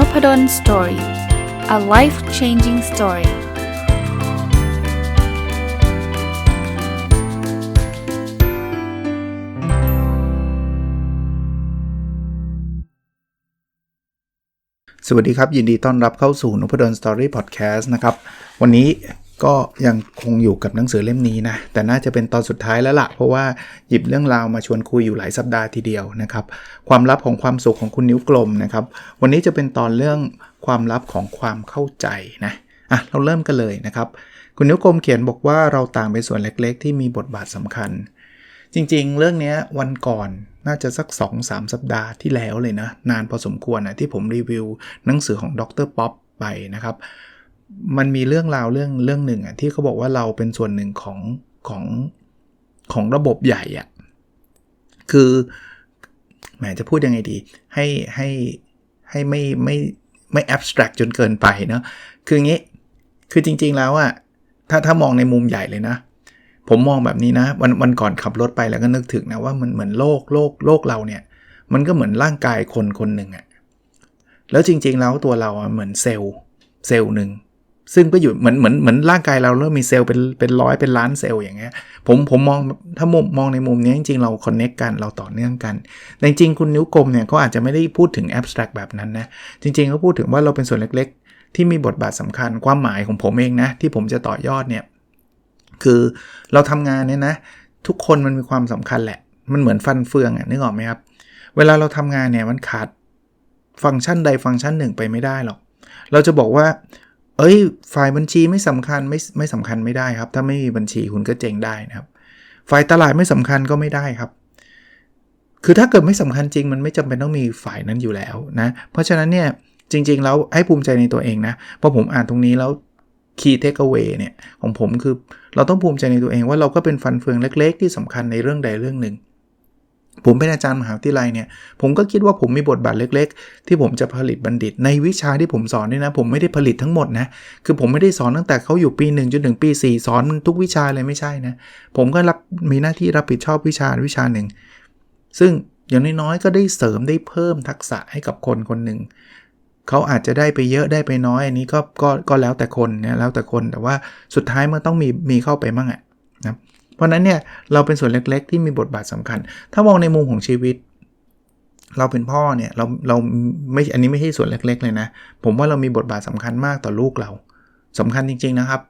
n o p ด d o สตอรี่ a life changing story สวัสดีครับ ยินดีต้อนรับเข้าสู่นพดลสตอรี่พอดแคสต์นะครับ วันนี้ ก็ยังคงอยู่กับหนังสือเล่มนี้นะ แต่น่าจะเป็นตอนสุดท้ายแล้วละ่ะ เพราะว่าหยิบเรื่องราวมาชวนคุยอยู่หลายสัปดาห์ทีเดียวนะครับ ความลับของความสุขของคุณนิ้วกลมนะครับ วันนี้จะเป็นตอนเรื่องความลับของความเข้าใจนะ อะ เราเริ่มกันเลยนะครับ คุณนิ้วกลมเขียนบอกว่าเราต่างเป็นส่วนเล็กๆ ที่มีบทบาทสำคัญ จริงๆ เรื่องนี้วันก่อนน่าจะสัก 2-3 สัปดาห์ที่แล้วเลยนะ นานพอสมควรนะที่ผมรีวิวหนังสือของดรป๊อปไปนะครับ มันมีเรื่องราวเรื่องเรื่องหนึ่งอะที่เขาบอกว่าเราเป็นส่วนหนึ่งของของของระบบใหญ่อะคือแหมจะพูดยังไงดี ให้ให้ให้ไม่ไม่ไม่แอบสแตรกจนเกินไปเนาะคืองี้คือจริง ๆแล้วอะถ้าถ้ามองในมุมใหญ่เลยนะ ผมมองแบบนี้นะวันวันก่อนขับรถไปแล้วก็นึกถึงนะว่ามันเหมือนโลกโลกโลกเราเนี่ย มันก็เหมือนร่างกายคนคนหนึ่งอะแล้วจริง ๆ แล้วตัวเราอะเหมือนเซลล์เซลล์หนึ่ง ซึ่งก็อยู่เหมือนเหมือนเหมือนร่างกายเราเริ่มมีเซลล์เป็นเป็นร้อยเป็นล้านเซลล์อย่างเงี้ยผมผมมองถ้ามุมมองในมุมนี้จริงๆ เราคอนเน็กกันเราต่อเนื่องกัน แต่จริงคุณนิ้วกลมเนี่ยเขาอาจจะไม่ได้พูดถึงแอบสแตรกแบบนั้นนะจริงๆเขาพูดถึงว่าเราเป็นส่วนเล็กๆ ที่มีบทบาทสำคัญความหมายของผมเองนะที่ผมจะต่อยอดเนี่ยคือเราทำงานเนี่ยนะทุกคนมันมีความสำคัญแหละ มันเหมือนฟันเฟืองอะ่ะนึกออกไหมครับ เวลาเราทำงานเนี่ยมันขาดฟังก์ชันใดฟังก์ชันหนึ่งไปไม่ได้หรอก เราจะบอกว่า เอ้ย ฝ่ายบัญชีไม่สำคัญไม่ไม่สำคัญไม่ได้ครับ ถ้าไม่มีบัญชีคุณก็เจ๊งได้นะครับ ฝ่ายตลาดไม่สำคัญก็ไม่ได้ครับ คือถ้าเกิดไม่สำคัญจริง มันไม่จำเป็นต้องมีฝ่ายนั้นอยู่แล้วนะ เพราะฉะนั้นเนี่ยจริง ๆ แล้วให้ภูมิใจในตัวเองนะพอผมอ่านตรงนี้แล้ว key takeaway เนี่ยของผมคือเราต้องภูมิใจในตัวเองว่าเราก็เป็นฟันเฟืองเล็ก ๆ ที่สำคัญในเรื่องใดเรื่องหนึ่ง ผมเป็นอาจารย์มหาวิทยาลัยเนี่ย ผมก็คิดว่าผมมีบทบาทเล็ก ๆ ที่ผมจะผลิตบัณฑิต ในวิชาที่ผมสอนนี่นะ ผมไม่ได้ผลิตทั้งหมดนะ คือผมไม่ได้สอนตั้งแต่เขาอยู่ปี1จนถึงปี 4 สอนทุกวิชาเลยไม่ใช่นะ ผมก็รับมีหน้าที่รับผิดชอบวิชาวิชาหนึ่ง ซึ่งอย่างน้อยๆก็ได้เสริมได้เพิ่มทักษะให้กับคนคนหนึ่ง เขาอาจจะได้ไปเยอะได้ไปน้อย อันนี้ก็ก็ก็แล้วแต่คนนะแล้วแต่คนแต่ว่าสุดท้ายมันต้องมีมีเข้าไปมั่งอะนะ เพราะนั้นเนี่ยเราเป็นส่วนเล็กๆ ที่มีบทบาทสำคัญ ถ้ามองในมุมของชีวิต เราเป็นพ่อเนี่ยเราเราไม่อันนี้ไม่ใช่ส่วนเล็ก ๆ เลยนะ ผมว่าเรามีบทบาทสำคัญมากต่อลูกเราสำคัญจริง ๆนะครับ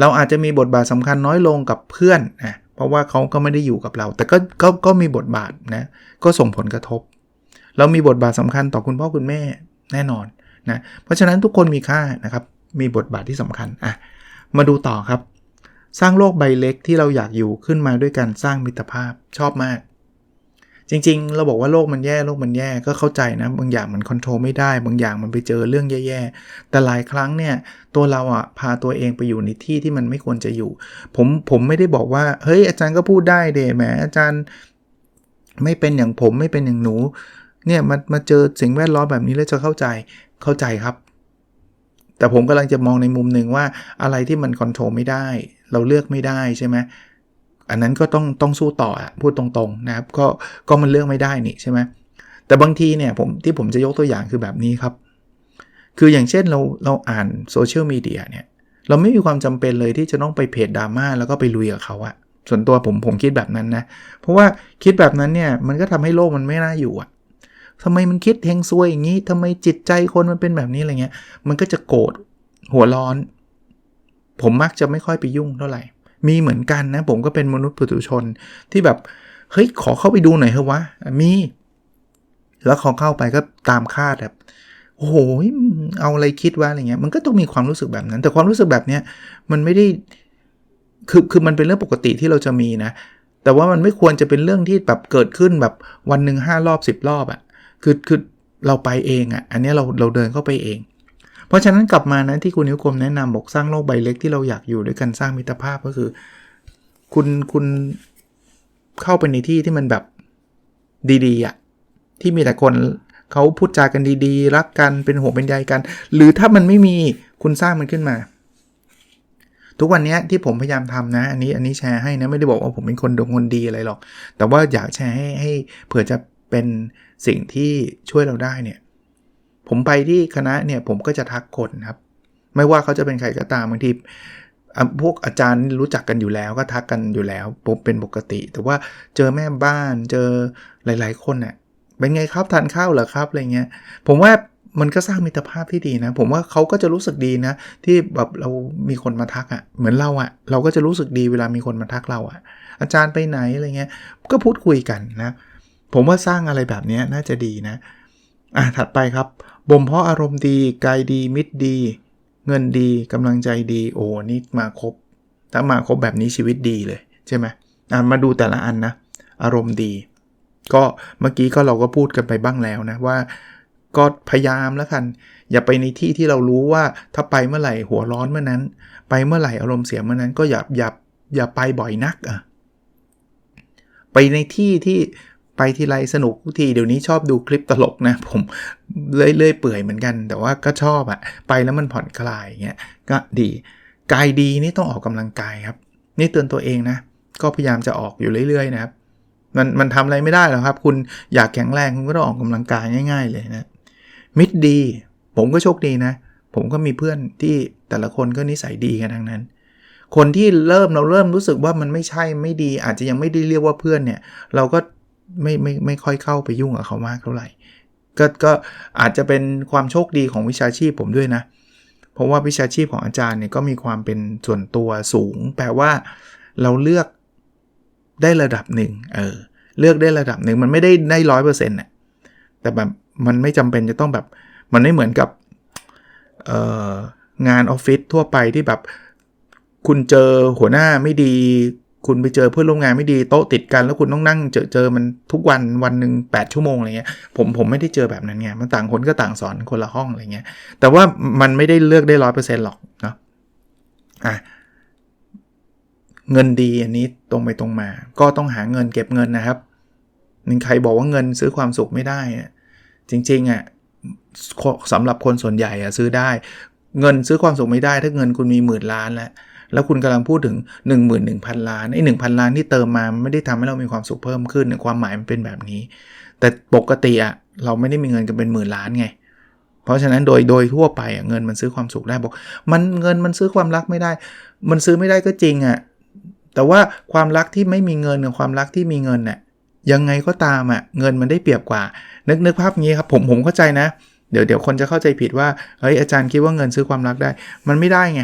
เราอาจจะมีบทบาทสำคัญน้อยลงกับเพื่อนนะเพราะว่าเขาก็ไม่ได้อยู่กับเรา แต่ก็ก็ก็มีบทบาทนะก็ส่งผลกระทบ เรามีบทบาทสำคัญต่อคุณพ่อคุณแม่แน่นอนนะเพราะฉะนั้นทุกคนมีค่านะครับมีบทบาทที่สำคัญอะมาดูต่อครับ สร้างโลกใบเล็กที่เราอยากอยู่ขึ้นมาด้วยการสร้างมิตรภาพชอบมาก จริงๆ เราบอกว่าโลกมันแย่โลกมันแย่ก็เข้าใจนะ บางอย่างมันควบคุมไม่ได้ บางอย่างมันไปเจอเรื่องแย่ๆ แต่หลายครั้งเนี่ย ตัวเราอะพาตัวเองไปอยู่ในที่ที่มันไม่ควรจะอยู่ ผมผมไม่ได้บอกว่าเฮ้ยอาจารย์ก็พูดได้เดแหมอาจารย์ไม่เป็นอย่างผมไม่เป็นอย่างหนูเนี่ยมามาเจอสิ่งแวดล้อมแบบนี้แล้วจะเข้าใจเข้าใจครับ แต่ผมกำลังจะมองในมุมหนึ่งว่าอะไรที่มันควบคุมไม่ได้ เราเลือกไม่ได้ใช่ไหมอันนั้นก็ต้องต้องสู้ต่อพูดตรงๆนะครับ ก็ก็มันเลือกไม่ได้นี่ใช่ไหมแต่บางทีเนี่ยผมที่ผมจะยกตัวอย่างคือแบบนี้ครับ คืออย่างเช่นเราเราอ่านโซเชียลมีเดียเนี่ยเราไม่มีความจำเป็นเลยที่จะต้องไปเพจดราม่าแล้วก็ไปลุยกับเขาอะส่วนตัวผมผมคิดแบบนั้นนะ เพราะว่าคิดแบบนั้นเนี่ยมันก็ทำให้โลกมันไม่น่าอยู่อะ ทำไมมันคิดเฮงซวยอย่างนี้ทำไมจิตใจคนมันเป็นแบบนี้อะไรเงี้ย มันก็จะโกรธหัวร้อน ผมมักจะไม่ค่อยไปยุ่งเท่าไหร่ มีเหมือนกันนะ ผมก็เป็นมนุษย์ปุถุชนที่แบบเฮ้ยขอเข้าไปดูหน่อยเถอะวะมี แล้วขอเข้าไปก็ตามคาดแบบโอ้โหเอาอะไรคิดว่าอะไรเงี้ยมันก็ต้องมีความรู้สึกแบบนั้น แต่ความรู้สึกแบบเนี้ยมันไม่ได้คือคือมันเป็นเรื่องปกติที่เราจะมีนะ แต่ว่ามันไม่ควรจะเป็นเรื่องที่แบบเกิดขึ้นแบบวันหนึ่งห้ารอบสิบรอบอะ่ะ คือคือเราไปเองอะ่ะ อันนี้เราเราเดินเข้าไปเอง เพราะฉะนั้นกลับมานะที่คุณนิ้วกลมแนะนำบอกสร้างโลกใบเล็กที่เราอยากอยู่ด้วยกันสร้างมิตรภาพก็คือ คุณคุณเข้าไปในที่ที่มันแบบดีๆอะ่ะที่มีแต่คนเขาพูดจากันดีๆ รักกันเป็นห่วงเป็นใยกัน หรือถ้ามันไม่มีคุณสร้างมันขึ้นมา ทุกวันนี้ที่ผมพยายามทำนะ อันนี้อันนี้แชร์ให้นะ ไม่ได้บอกว่าผมเป็นคนดงคนดีอะไรหรอก แต่ว่าอยากแชร์ให้ให้เผื่อจะ เป็นสิ่งที่ช่วยเราได้เนี่ยผมไปที่คณะเนี่ยผมก็จะทักคนครับ ไม่ว่าเขาจะเป็นใครก็ตามบางทีพวกอาจารย์รู้จักกันอยู่แล้วก็ทักกันอยู่แล้วผมเป็นปกติ แต่ว่าเจอแม่บ้านเจอหลาย ๆ คนเนี่ยเป็นไงครับทานข้าวเหรอครับอะไรเงี้ยผมว่ามันก็สร้างมิตรภาพที่ดีนะ ผมว่าเขาก็จะรู้สึกดีนะ ที่แบบเรามีคนมาทักอะ่ะ เหมือนเราอะ่ะ เราก็จะรู้สึกดีเวลามีคนมาทักเราอะ่ะ อาจารย์ไปไหนอะไรเงี้ยก็พูดคุยกันนะ ผมว่าสร้างอะไรแบบนี้น่าจะดีนะ อะ ถัดไปครับ บ่มเพาะอารมณ์ดี กายดี มิตรดี เงินดีกำลังใจดี โอ้นี่มาครบ ถ้ามาครบแบบนี้ชีวิตดีเลยใช่ไหมอะมาดูแต่ละอันนะ อารมณ์ดี ก็เมื่อกี้ก็เราก็พูดกันไปบ้างแล้วนะว่า ก็พยายามแล้วกัน อย่าไปในที่ที่เรารู้ว่าถ้าไปเมื่อไหร่หัวร้อนเมื่อนั้น ไปเมื่อไหร่อารมณ์เสียเมื่อนั้นก็อย่าอย่าอย่าไปบ่อยนักอะไปในที่ที่ ไปทีไรสนุกทุกทีเดี๋ยวนี้ชอบดูคลิปตลกนะ ผมเลื่อยๆเปื่อยเหมือนกัน แต่ว่าก็ชอบอะไปแล้วมันผ่อนคลายอย่างเงี้ยก็ดีกายดีนี่ต้องออกกำลังกายครับ นี่เตือนตัวเองนะ ก็พยายามจะออกอยู่เรื่อยๆนะครับ มันมันทำอะไรไม่ได้หรอกครับ คุณอยากแข็งแรงคุณก็ต้องออกกำลังกายง่าย ๆ เลยนะมิตรดี ผมก็โชคดีนะ ผมก็มีเพื่อนที่แต่ละคนก็นิสัยดีกันทั้งนั้น คนที่เริ่มเราเริ่มรู้สึกว่ามันไม่ใช่ไม่ดี อาจจะยังไม่ได้เรียกว่าเพื่อนเนี่ย เราก็ ไม่ไม่ไม่ค่อยเข้าไปยุ่งกับเขามากเท่าไหร่ก็ก็อาจจะเป็นความโชคดีของวิชาชีพผมด้วยนะ เพราะว่าวิชาชีพของอาจารย์เนี่ยก็มีความเป็นส่วนตัวสูง แปลว่าเราเลือกได้ระดับหนึ่งเออเลือกได้ระดับหนึ่งมันไม่ได้ได้ร้อยเปอร์เซ็นต์น่ะแต่แบบมันไม่จำเป็นจะต้องแบบ มันไม่เหมือนกับเอองานออฟฟิศทั่วไปที่แบบ คุณเจอหัวหน้าไม่ดี คุณไปเจอเพื่อนร่วมงานไม่ดีโต๊ะติดกันแล้วคุณต้องนั่งเจอเจอมันทุกวันวันหนึ่ง8 ชั่วโมงอะไรเงี้ยผมผมไม่ได้เจอแบบนั้นไงมันต่างคนก็ต่างสอนคนละห้องอะไรเงี้ยแต่ว่ามันไม่ได้เลือกได้ร้อยเปอร์เซ็นต์หรอกเนาะอะเงินดีอันนี้ตรงไปตรงมา ก็ต้องหาเงินเก็บเงินนะครับมีใครบอกว่าเงินซื้อความสุขไม่ได้จริงๆอะสำหรับคนส่วนใหญ่อะซื้อได้ เงินซื้อความสุขไม่ได้ ถ้าเงินคุณมีหมื่นล้านแล้ว แล้วคุณกำลังพูดถึง 1 1 0 0 0 ล้านไอ้หนึ่งพันล้านที่เติมมาไม่ได้ทำให้เรามีความสุขเพิ่มขึ้นความหมายมันเป็นแบบนี้ แต่ปกติอะเราไม่ได้มีเงินกันเป็นหมื่นล้านไง เพราะฉะนั้นโดยโดยทั่วไปอะเงินมันซื้อความสุขได้บอก มันเงินมันซื้อความรักไม่ได้ มันซื้อไม่ได้ก็จริงอะแต่ว่าความรักที่ไม่มีเงินกับความรักที่มีเงินน่ะยังไงก็ตามอะเงินมันได้เปรียบกว่า นึกนึกภาพงี้ครับผมผมเข้าใจนะ เดี๋ยวเดี๋ยวคนจะเข้าใจผิดว่าเฮ้ยอาจารย์คิดว่าเงินซื้อความรักได้ มันไม่ได้ไง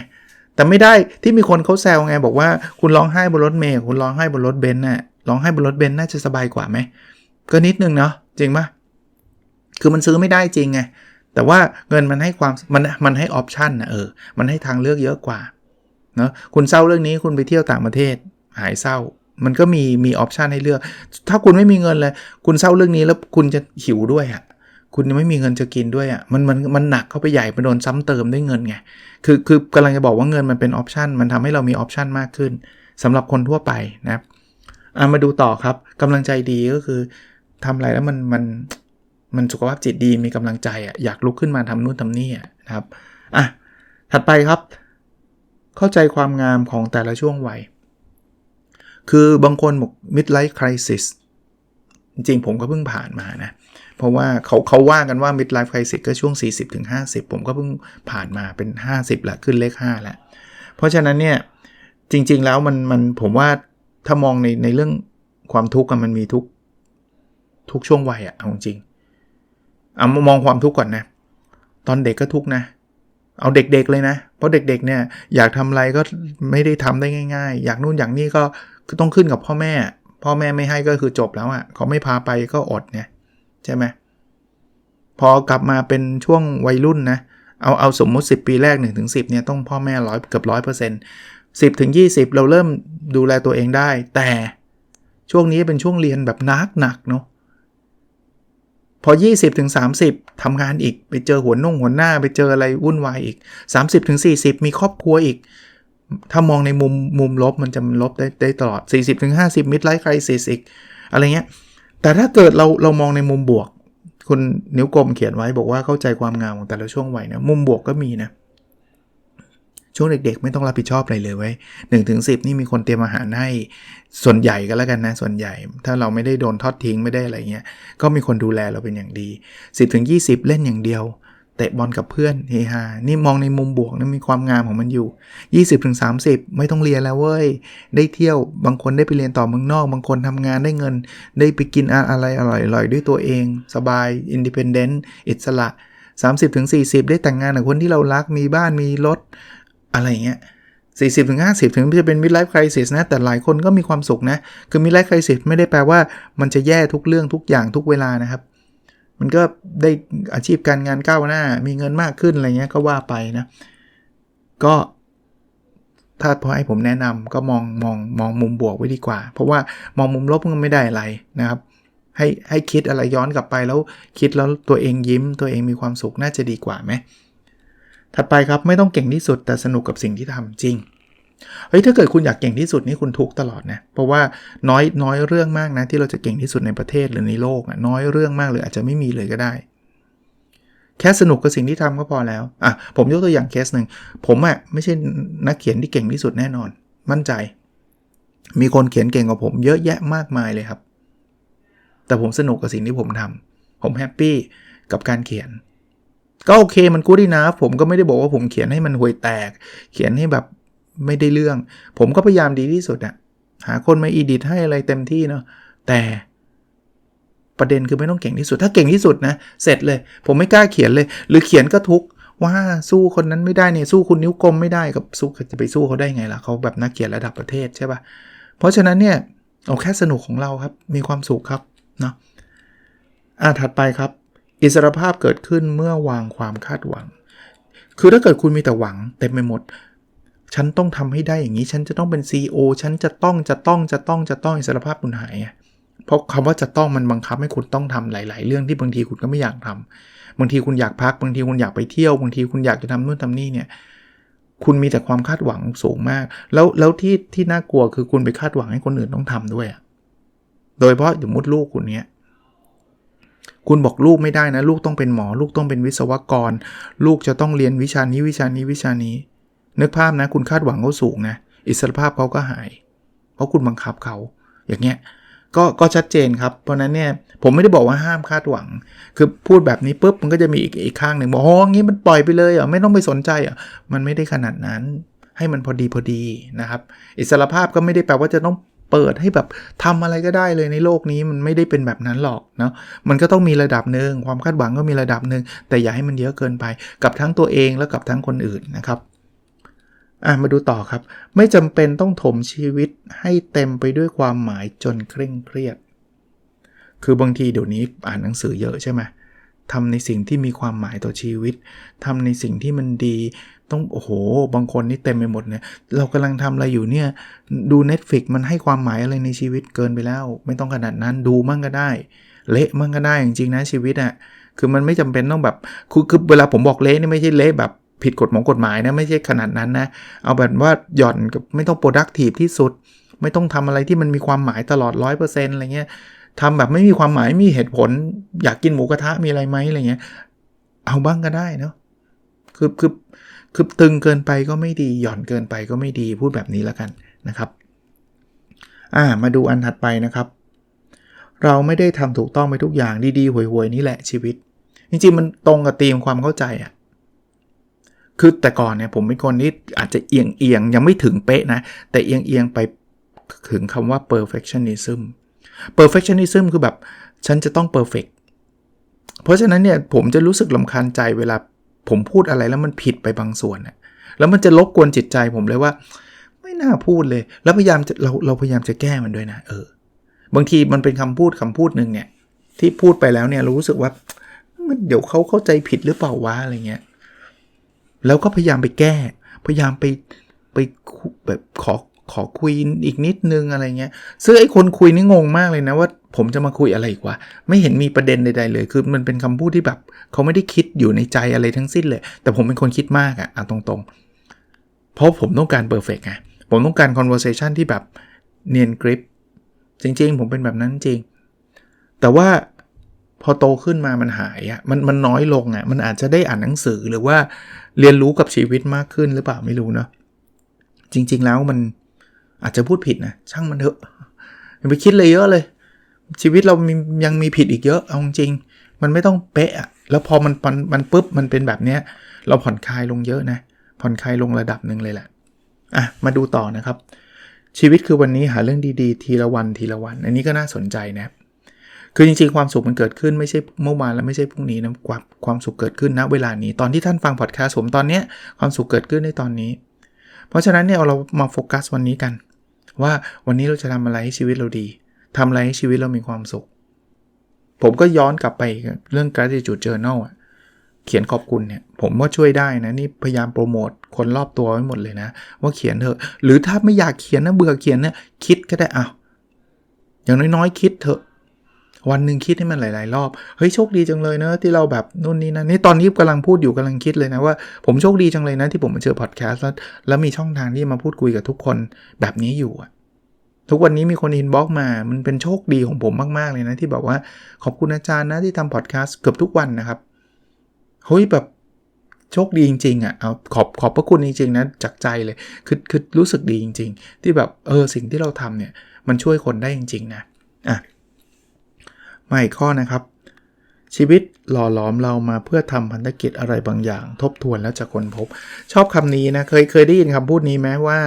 แต่ไม่ได้ที่มีคนเขาแซวไงบอกว่าคุณร้องไห้บนรถเมล์คุณร้องไห้บนรถเบนซ์น่ะร้องไห้บนรถเบนซ์น่าจะสบายกว่าไหมก็นิดนึงเนาะจริงปะคือมันซื้อไม่ได้จริงไงแต่ว่าเงินมันให้ความมันมันให้ออปชันนะเออมันให้ทางเลือกเยอะกว่าเนาะคุณเศร้าเรื่องนี้คุณไปเที่ยวต่างประเทศ หายเศร้า มันก็มีมีออปชันให้เลือก ถ้าคุณไม่มีเงินเลย คุณเศร้าเรื่องนี้แล้วคุณจะหิวด้วยอะ่ะ คุณไม่มีเงินจะกินด้วยอะ่ะมันมันมันหนักเข้าไปใหญ่ไปโดนซ้ำเติมด้วยเงินไงคือคือกำลังจะบอกว่าเงินมันเป็นออปชันมันทำให้เรามีออปชันมากขึ้นสำหรับคนทั่วไปนะครับามาดูต่อครับกำลังใจดีก็คือทำอะไรแล้วมันมันมันสุขภาพจิตดีมีกำลังใจอะอยากลุกขึ้นมาทำนู่นทำนี่อะนะครับอะถัดไปครับ เข้าใจความงามของแต่ละช่วงวัย คือบางคนบอก midlife crisis จริงผมก็เพิ่งผ่านมานะ เพราะว่าเขาเขาว่ากันว่า midlife crisis ก็ช่วง 40-50 ผมก็เพิ่งผ่านมาเป็น 50ละขึ้นเลข5แล้วเพราะฉะนั้นเนี่ยจริง ๆแล้วมันมันผมว่าถ้ามองในในเรื่องความทุกข์มันมีทุกทุกช่วงวัยอะเอาจริงเอามองความทุกข์ก่อนนะ ตอนเด็กก็ทุกข์นะ เอาเด็กๆเลยนะ เพราะเด็กๆเนี่ยอยากทำอะไรก็ไม่ได้ทำได้ง่าย ๆ อยากนู่นอย่างนี้ก็คือต้องขึ้นกับพ่อแม่ พ่อแม่ไม่ให้ก็คือจบแล้วอะ่ะเขาไม่พาไปก็อดเนี่ย ใช่ไหมพอกลับมาเป็นช่วงวัยรุ่นนะเอาเอาสมมติ 10 ปีแรก1นถึงสิเนี่ยต้องพ่อแม่ร้อยเกือบร้อยเปอร์เซ็นต์สิบถึงยีเราเริ่มดูแลตัวเองได้ แต่ช่วงนี้เป็นช่วงเรียนแบบนักหนักเนาะพอ 20ถึง30ทำงานอีกไปเจอหัวนุ่งหัวหน้าไปเจออะไรวุ่นวายอีก30ถึง40 มีครอบครัวอีก ถ้ามองในมุมมุมลบมันจะลบได้ได้ตลอด 40ถึง50มิดไลฟ์ไครซิสอีก อะไรเงี้ย แต่ถ้าเกิดเราเรามองในมุมบวก คุณนิ้วกลมเขียนไว้บอกว่าเข้าใจความงามของแต่ละช่วงวัยนะมุมบวกก็มีนะช่วงเด็กๆ ไม่ต้องรับผิดชอบอะไรเลยไว้หนึ่งถึงสินี่มีคนเตรียมอาหารให้ส่วนใหญ่ก็แล้วกันนะ ส่วนใหญ่ ถ้าเราไม่ได้โดนทอดทิ้งไม่ได้อะไรเงี้ย ก็มีคนดูแลเราเป็นอย่างดี 10ถึง20 เล่นอย่างเดียว เตะบอลกับเพื่อนเฮฮา นี่มองในมุมบวกนะมีความงามของมันอยู่ 20-30 ไม่ต้องเรียนแล้วเว้ย ได้เที่ยว บางคนได้ไปเรียนต่อเมืองนอก บางคนทำงานได้เงิน ได้ไปกินอะไรอร่อยๆ ด้วยตัวเอง สบายอินดิเพนเดนต์อิสระ 30-40 ได้แต่งงานกับคนที่เรารัก มีบ้าน มีรถ อะไรเงี้ย40ถึง50ถึงจะเป็น midlife crisis นะ แต่หลายคนก็มีความสุขนะ คือ midlife crisis ไม่ได้แปลว่ามันจะแย่ทุกเรื่องทุกอย่างทุกเวลานะครับ มันก็ได้อาชีพการงานก้าวหน้า มีเงินมากขึ้นอะไรเงี้ยก็ว่าไปนะ ก็ถ้าพอให้ผมแนะนำก็มองมองมองมุมบวกไว้ดีกว่า เพราะว่ามองมุมลบมันไม่ได้อะไรนะครับ ให้ให้คิดอะไรย้อนกลับไปแล้วคิดแล้วตัวเองยิ้ม ตัวเองมีความสุขน่าจะดีกว่าไหมถัดไปครับไม่ต้องเก่งที่สุดแต่สนุกกับสิ่งที่ทำจริง เฮ้ยถ้าเกิดคุณอยากเก่งที่สุดนี่คุณทุกตลอดนะ เพราะว่าน้อยน้อยเรื่องมากนะที่เราจะเก่งที่สุดในประเทศหรือในโลกน้อยเรื่องมากเลยอาจจะไม่มีเลยก็ได้ แค่สนุกกับสิ่งที่ทำก็พอแล้วอะผมยกตัวอย่างเคสหนึ่งผมอะ่ะไม่ใช่นักเขียนที่เก่งที่สุดแน่นอน มั่นใจ มีคนเขียนเก่งกว่าผมเยอะแยะมากมายเลยครับ แต่ผมสนุกกับสิ่งที่ผมทำผมแฮปปี้กับการเขียนก็โอเคมันกูดีนะผมก็ไม่ได้บอกว่าผมเขียนให้มันห่วยแตก เขียนให้แบบ ไม่ได้เรื่อง ผมก็พยายามดีที่สุดอะหาคนมาอีดิทให้อะไรเต็มที่เนาะแต่ประเด็นคือไม่ต้องเก่งที่สุด ถ้าเก่งที่สุดนะ เสร็จเลย ผมไม่กล้าเขียนเลย หรือเขียนก็ทุกว่าสู้คนนั้นไม่ได้เนี่ยสู้คุณนิ้วกลมไม่ได้กับสู้จะไปสู้เขาได้ไงล่ะเขาแบบนักเขียนระดับประเทศใช่ปะ่ะเพราะฉะนั้นเนี่ยเอาแค่สนุกของเราครับ มีความสุขครับเนาะอ่าถัดไปครับ อิสรภาพเกิดขึ้นเมื่อวางความคาดหวัง คือถ้าเกิดคุณมีแต่หวังเต็มไปหมด ฉันต้องทำให้ได้อย่างนี้ ฉันจะต้องเป็น CEO ฉันจะต้องจะต้องจะต้องจะต้องอิสรภาพคุณหายเพราะคำว่าจะต้องมันบังคับให้คุณต้องทำหลาย ๆ เรื่องที่บางทีคุณก็ไม่อยากทำบางทีคุณอยากพัก บางทีคุณอยากไปเที่ยว บางทีคุณอยากจะทำนู่นทำนี่เนี่ย คุณมีแต่ความคาดหวังสูงมาก แล้วแล้วที่ที่น่ากลัวคือคุณไปคาดหวังให้คนอื่นต้องทำด้วย โดยเพราะสมมติลูกคุณเนี้ยคุณบอกลูกไม่ได้นะ ลูกต้องเป็นหมอ ลูกต้องเป็นวิศวกร ลูกจะต้องเรียนวิชานี้วิชานี้วิชานี้ นึกภาพนะคุณคาดหวังเขาสูงนะอิสรภาพเขาก็หาย เพราะคุณบังคับเขาอย่างเงี้ยก็ก็ชัดเจนครับ เพราะนั้นเนี่ยผมไม่ได้บอกว่าห้ามคาดหวัง คือพูดแบบนี้ปุ๊บมันก็จะมีอีกอีกข้างหนึ่งบอกอ๋องี้มันปล่อยไปเลยอะไม่ต้องไปสนใจอะมันไม่ได้ขนาดนั้น ให้มันพอดีพอดีนะครับ อิสรภาพก็ไม่ได้แปลว่าจะต้องเปิดให้แบบทำอะไรก็ได้เลยในโลกนี้มันไม่ได้เป็นแบบนั้นหรอกเนาะมันก็ต้องมีระดับหนึ่งความคาดหวังก็มีระดับหนึ่งแต่อย่าให้มันเยอะเกินไปกับทั้งตัวเองแล้วกับทั้งคนอื่นนะครับ อะมาดูต่อครับ ไม่จำเป็นต้องถมชีวิตให้เต็มไปด้วยความหมายจนเคร่งเครียด คือบางทีเดี๋ยวนี้อ่านหนังสือเยอะใช่ไหมทำในสิ่งที่มีความหมายต่อชีวิตทำในสิ่งที่มันดี ต้องโอ้โห บางคนนี่เต็มไปหมดเนี่ย เรากำลังทำอะไรอยู่เนี่ย ดู Netflix มันให้ความหมายอะไรในชีวิตเกินไปแล้ว ไม่ต้องขนาดนั้นดูมั่งก็ได้ เละมั่งก็ได้จริงๆนะชีวิตอะ่ะคือมันไม่จำเป็นต้องแบบคือคือเวลาผมบอกเละนี่ไม่ใช่เละแบบ ผิดกฎหมายกฎหมายนะไม่ใช่ขนาดนั้นนะ เอาแบบว่าหย่อนกับไม่ต้อง productive ที่สุด ไม่ต้องทำอะไรที่มันมีความหมายตลอด 100%อะไรเงี้ยทำแบบไม่มีความหมายมีเหตุผล อยากกินหมูกระทะมีอะไรไหมอะไรเงี้ยเอาบ้างก็ได้เนาะคือคือคือตึงเกินไปก็ไม่ดีหย่อนเกินไปก็ไม่ดีพูดแบบนี้แล้วกันนะครับอ่ามาดูอันถัดไปนะครับ เราไม่ได้ทำถูกต้องไปทุกอย่างดีๆห่วยๆนี่แหละชีวิต จริงๆมันตรงกับธีมความเข้าใจอะ คือแต่ก่อนเนี่ยผมเป็นคนที่อาจจะเอียงเอียงยังไม่ถึงเป๊ะนะ แต่เอียงเอียงไปถึงคำว่า perfectionism perfectionism คือแบบฉันจะต้อง perfect เพราะฉะนั้นเนี่ยผมจะรู้สึกลำคาญใจเวลาผมพูดอะไรแล้วมันผิดไปบางส่วนน่ยแล้วมันจะลบกวนจิตใจผมเลยว่า ไม่น่าพูดเลย แล้วพยายามเราเราพยายามจะแก้มันด้วยนะ เออ บางทีมันเป็นคำพูดคำพูดหนึ่งเนี่ย ที่พูดไปแล้วเนี่ยรารู้สึกว่า มันเดี๋ยวเขาเข้าใจผิดหรือเปล่าวะอะไรเงี้ย แล้วก็พยายามไปแก้ พยายามไปไปแบบขอขอคุยอีกนิดนึงอะไรเงี้ยซึ่งไอ้คนคุยนี่งงมากเลยนะว่าผมจะมาคุยอะไรอีกวะไม่เห็นมีประเด็นใดๆเลย คือมันเป็นคำพูดที่แบบ เขาไม่ได้คิดอยู่ในใจอะไรทั้งสิ้นเลย แต่ผมเป็นคนคิดมากอะ่ะตรงๆ เพราะผมต้องการเพอร์เฟกไงผมต้องการ conversation ที่แบบเนียนกริปจริงๆ ผมเป็นแบบนั้นจริง แต่ว่า พอโตขึ้นมามันหายอะ่ะมันมันน้อยลงอะ่ะมันอาจจะได้อ่านหนังสือหรือว่าเรียนรู้กับชีวิตมากขึ้นหรือเปล่าไม่รู้เนาะจริง ๆแล้วมันอาจจะพูดผิดนะช่างมันเถอะอย่าไปคิดเลยเยอะเลย ชีวิตเรามียังมีผิดอีกเยอะเอาจริงมันไม่ต้องเป๊ะอะแล้วพอมันมันมันปุ๊บมันเป็นแบบเนี้ยเราผ่อนคลายลงเยอะนะผ่อนคลายลงระดับหนึ่งเลยแหละอะมาดูต่อนะครับ ชีวิตคือวันนี้หาเรื่องดีๆ ทีละวันทีละวัน อันนี้ก็น่าสนใจนะ คือจริงๆ ความสุขมันเกิดขึ้นไม่ใช่เมื่อวานและไม่ใช่พรุ่งนี้นะความความสุขเกิดขึ้นณเวลานี้ ตอนที่ท่านฟังพอดแคสต์ผมตอนเนี้ยความสุขเกิดขึ้นในตอนนี้ เพราะฉะนั้นเนี่ยเรามาโฟกัสวันนี้กัน ว่าวันนี้เราจะทำอะไรให้ชีวิตเราดีทำอะไรให้ชีวิตเรามีความสุข ผมก็ย้อนกลับไปเรื่อง gratitude journal อะเขียนขอบคุณเนี่ยผมว่าช่วยได้นะ นี่พยายามโปรโมทคนรอบตัวไว้หมดเลยนะ ว่าเขียนเถอะ หรือถ้าไม่อยากเขียนนะเบื่อเขียนนะคิดก็ได้อะอย่างน้อยๆ คิดเถอะ วันหนึ่งคิดให้มันหลาย ๆ รอบ เฮ้ยโชคดีจังเลยเนอะที่เราแบบนู่นนี่นั่นนี่ตอนนี้กำลังพูดอยู่กำลังคิดเลยนะว่าผมโชคดีจังเลยนะที่ผมมาเจอพอดแคสต์แล้วแล้วมีช่องทางที่มาพูดคุยกับทุกคนแบบนี้อยู่อะทุกวันนี้มีคนอินบ็อกมา มันเป็นโชคดีของผมมาก ๆ เลยนะ ที่บอกว่าขอบคุณอาจารย์นะที่ทำพอดแคสต์เกือบทุกวันนะครับ เฮ้ยแบบโชคดีจริงๆอะ่ะ เอาขอบขอบพระคุณจริง ๆ นะจากใจเลย คือคือรู้สึกดีจริง ๆ ที่แบบเออสิ่งที่เราทำเนี่ย มันช่วยคนได้จริง ๆ นะ อะ มาอีกข้อนะครับ ชีวิตหล่อหลอมเรามาเพื่อทำพันธกิจอะไรบางอย่าง ทบทวนแล้วจะค้นพบ ชอบคำนี้นะเคยเคยได้ยินคำพูดนี้ไหมว่า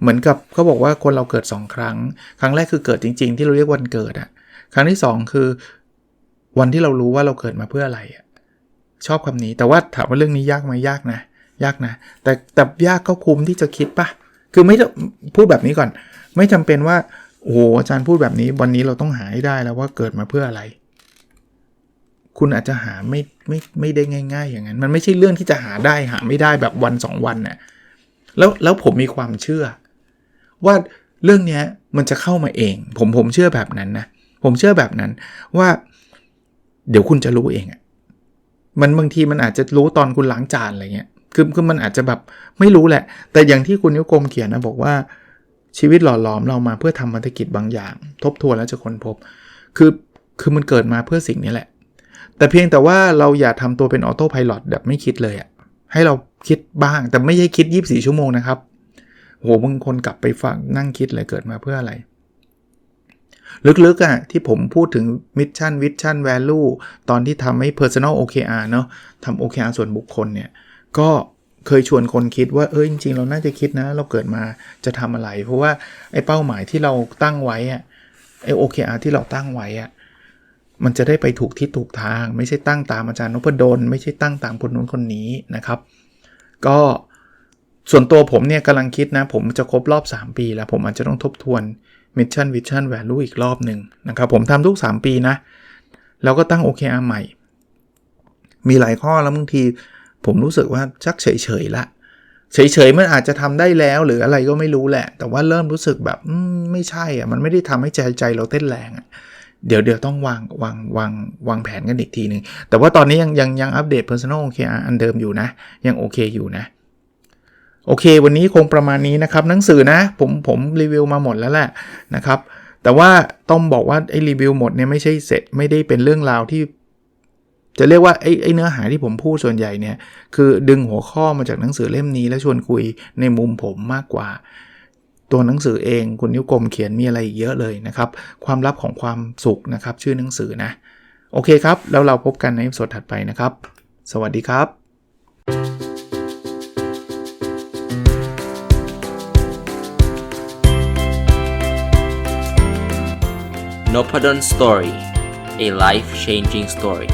เหมือนกับเขาบอกว่าคนเราเกิด 2 ครั้ง ครั้งแรกคือเกิดจริง ๆ ที่เราเรียกวันเกิดอะครั้งที่ 2 คือ วันที่เรารู้ว่าเราเกิดมาเพื่ออะไรอะชอบคำนี้แต่ว่าถามว่าเรื่องนี้ยากไหมยากนะ ยากนะ แต่แต่ยากก็คุ้มที่จะคิดปะคือไม่พูดแบบนี้ก่อน ไม่จำเป็นว่า โอ้โหอาจารย์พูดแบบนี้วันนี้เราต้องหาให้ได้แล้วว่าเกิดมาเพื่ออะไร คุณอาจจะหาไม่ไม่ไม่ได้ง่าย ๆ อย่างนั้น มันไม่ใช่เรื่องที่จะหาได้หาไม่ได้แบบวันสองวันน่ะแล้วแล้วผมมีความเชื่อ ว่าเรื่องนี้มันจะเข้ามาเอง ผมผมเชื่อแบบนั้นนะผมเชื่อแบบนั้นว่า เดี๋ยวคุณจะรู้เองอะมันบางทีมันอาจจะรู้ตอนคุณล้างจานอะไรเงี้ยคือคือมันอาจจะแบบไม่รู้แหละ แต่อย่างที่คุณนิวกรมเขียนนะบอกว่า ชีวิตหล่อหลอมเรามาเพื่อทำภารกิจบางอย่าง ทบทวนแล้วจะค้นพบ คือคือมันเกิดมาเพื่อสิ่งนี้แหละ แต่เพียงแต่ว่าเราอย่าทำตัวเป็นออโต้พายロแบบไม่คิดเลยอะให้เราคิดบ้างแต่ไม่ใช่คิด 24 ชั่วโมงนะครับโหบางคนกลับไปฟังนั่งคิดเลยเกิดมาเพื่ออะไร ลึกๆอะ่ะที่ผมพูดถึงมิชชั่นวิชั่นแวลูตอนที่ทำให้ Personal OKR เนาะทำ OKR ส่วนบุคคลเนี่ย ก็ เคยชวนคนคิดว่าเออจริงๆ เราน่าจะคิดนะ เราเกิดมาจะทำอะไร เพราะว่าไอ้เป้าหมายที่เราตั้งไว้อะไอ้ OKR ที่เราตั้งไว้อะมันจะได้ไปถูกที่ถูกทาง ไม่ใช่ตั้งตามอาจารย์นพดลไม่ใช่ตั้งตามคนนู้นคนนี้นะครับ ก็ส่วนตัวผมเนี่ยกำลังคิดนะ ผมจะครบรอบ 3 ปีแล้ว ผมอาจจะต้องทบทวน Mission Vision Value อีกรอบหนึ่งนะครับ ผมทำทุก 3 ปีนะ แล้วก็ตั้ง OKR ใหม่ มีหลายข้อแล้วบางที ผมรู้สึกว่าชักเฉยๆละเฉยๆมันอาจจะทำได้แล้วหรืออะไรก็ไม่รู้แหละ แต่ว่าเริ่มรู้สึกแบบไม่ใช่อะมันไม่ได้ทำให้ใจใจเราเต้นแรงอะเดี๋ยวเดี๋ยวต้องวางวางวางวางแผนกันอีกทีหนึ่งแต่ว่าตอนนี้ยังยังยังอัปเดต Personal OKR อันเดิมอยู่นะ ยังโอเคอยู่นะ โอเค วันนี้คงประมาณนี้นะครับหนังสือนะ ผมผมรีวิวมาหมดแล้วแหละนะครับ แต่ว่าต้องบอกว่าไอ้รีวิวหมดเนี่ยไม่ใช่เสร็จไม่ได้เป็นเรื่องราวที่ จะเรียกว่าไอ้ไอเนื้อหาที่ผมพูดส่วนใหญ่เนี่ย คือดึงหัวข้อมาจากหนังสือเล่มนี้ แล้วชวนคุยในมุมผมมากกว่า ตัวหนังสือเองคุณนิ้วกลมเขียนมีอะไรอีกเยอะเลยนะครับ ความลับของความสุขนะครับ ชื่อหนังสือนะ โอเคครับ แล้วเราพบกันในสดถัดไปนะครับ สวัสดีครับ n o p a d o n Story a life changing story